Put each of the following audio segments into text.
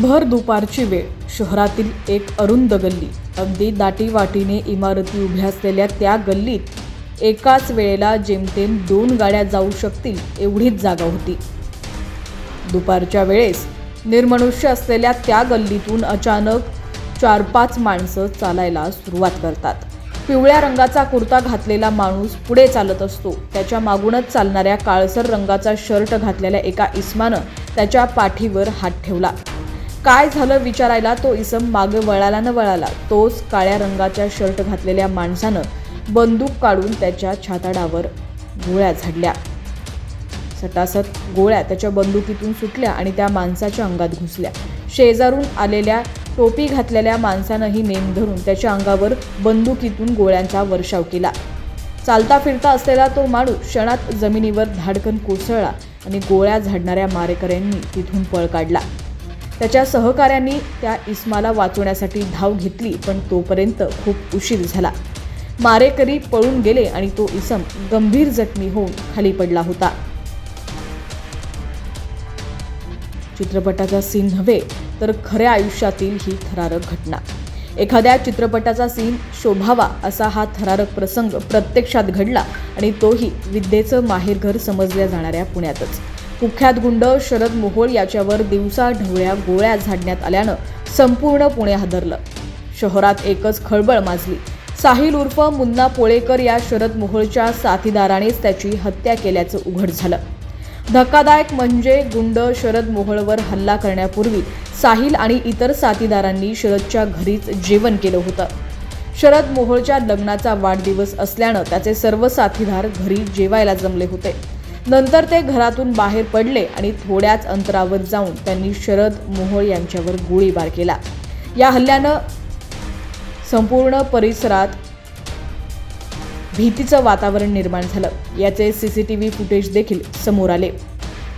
भर दुपारची वेळ. शहरातील एक अरुंद गल्ली. अगदी दाटीवाटीने इमारती उभ्या असलेल्या त्या गल्लीत एकाच वेळेला जेमतेम दोन गाड्या जाऊ शकतील एवढीच जागा होती. दुपारच्या वेळेस निर्मनुष्य असलेल्या त्या गल्लीतून अचानक चार पाच माणसं चालायला सुरुवात करतात. पिवळ्या रंगाचा कुर्ता घातलेला माणूस पुढे चालत असतो. त्याच्या मागूनच चालणाऱ्या काळसर रंगाचा शर्ट घातलेल्या एका इस्मानं त्याच्या पाठीवर हात ठेवला. काय झालं विचारायला तो इसम मागे वळाला न वळाला. तोच काळ्या रंगाच्या शर्ट घातलेल्या माणसानं बंदूक काढून त्याच्या छाताडावर गोळ्या झाडल्या. सटासट गोळ्या त्याच्या बंदुकीतून सुटल्या आणि त्या माणसाच्या अंगात घुसल्या. शेजारून आलेल्या टोपी घातलेल्या माणसानंही नेम धरून त्याच्या अंगावर बंदुकीतून गोळ्यांचा वर्षाव केला. चालता फिरता असलेला तो माणूस क्षणात जमिनीवर धाडकन कोसळला आणि गोळ्या झाडणाऱ्या मारेकऱ्यांनी तिथून पळ काढला. त्याच्या सहकाऱ्यांनी त्या इस्माला वाचवण्यासाठी धाव घेतली पण तोपर्यंत खूप उशीर झाला. मारेकरी पळून गेले आणि तो इसम गंभीर जखमी होऊन खाली पडला होता. चित्रपटाचा सीन नव्हे तर खऱ्या आयुष्यातील ही थरारक घटना. एखाद्या चित्रपटाचा सीन शोभावा असा हा थरारक प्रसंग प्रत्यक्षात घडला आणि तोही विद्येचं माहेरघर समजल्या जाणाऱ्या पुण्यातच. कुख्यात गुंड शरद मोहोळ याच्यावर दिवसा ढवळ्या गोळ्या झाडण्यात आल्यानं संपूर्ण पुणे हादरलं. शहरात एकच खळबळ माजली. साहिल उर्फ मुन्ना पोळेकर या शरद मोहोळच्या साथीदारानेच त्याची हत्या केल्याचं उघड झालं. धक्कादायक म्हणजे गुंड शरद मोहोळवर हल्ला करण्यापूर्वी साहिल आणि इतर साथीदारांनी शरदच्या घरीच जेवण केलं होतं. शरद मोहोळच्या लग्नाचा वाढदिवस असल्यानं त्याचे सर्व साथीदार घरी जेवायला जमले होते. नंतर ते घरातून बाहेर पडले आणि थोड्याच अंतरावर जाऊन त्यांनी शरद मोहोळ यांच्यावर गोळीबार केला. या हल्ल्यानं संपूर्ण परिसरात भीतीचं वातावरण निर्माण झालं. याचे C C T V footage देखील समोर आले.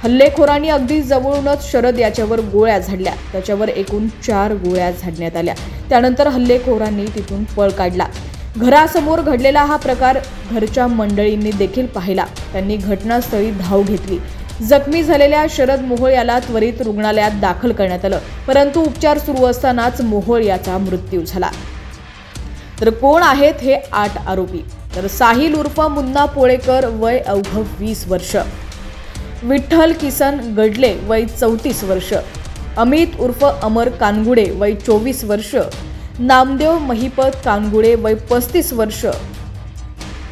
हल्लेखोरांनी अगदी जवळूनच शरद याच्यावर गोळ्या झाडल्या. त्याच्यावर एकूण चार गोळ्या झाडण्यात आल्या. त्यानंतर हल्लेखोरांनी तिथून पळ काढला. घरासमोर घडलेला हा प्रकार घरच्या मंडळींनी देखील पाहिला. त्यांनी घटनास्थळी धाव घेतली. जखमी झालेल्या शरद मोहोळ याला त्वरित रुग्णालयात दाखल करण्यात आलं परंतु उपचार सुरू असतानाच मोहोळ याचा मृत्यू झाला. तर कोण आहेत हे आठ आरोपी? तर साहिल उर्फ मुन्ना पोळेकर वय अवघ वीस वर्ष. विठ्ठल किसन गडले वय चौतीस वर्ष. अमित उर्फ अमर कानगुडे वय चोवीस वर्ष. नामदेव महिपत कानगुडे वय पस्तीस वर्ष.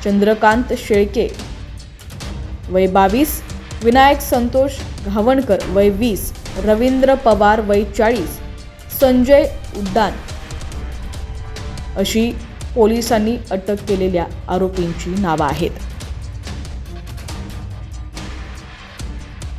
चंद्रकांत शेळके वय बावीस विनायक संतोष घावणकर वय वीस रवींद्र पवार वय चाळीस संजय उड्डाण अशी पोलिसांनी अटक केलेल्या आरोपींची नावं आहेत.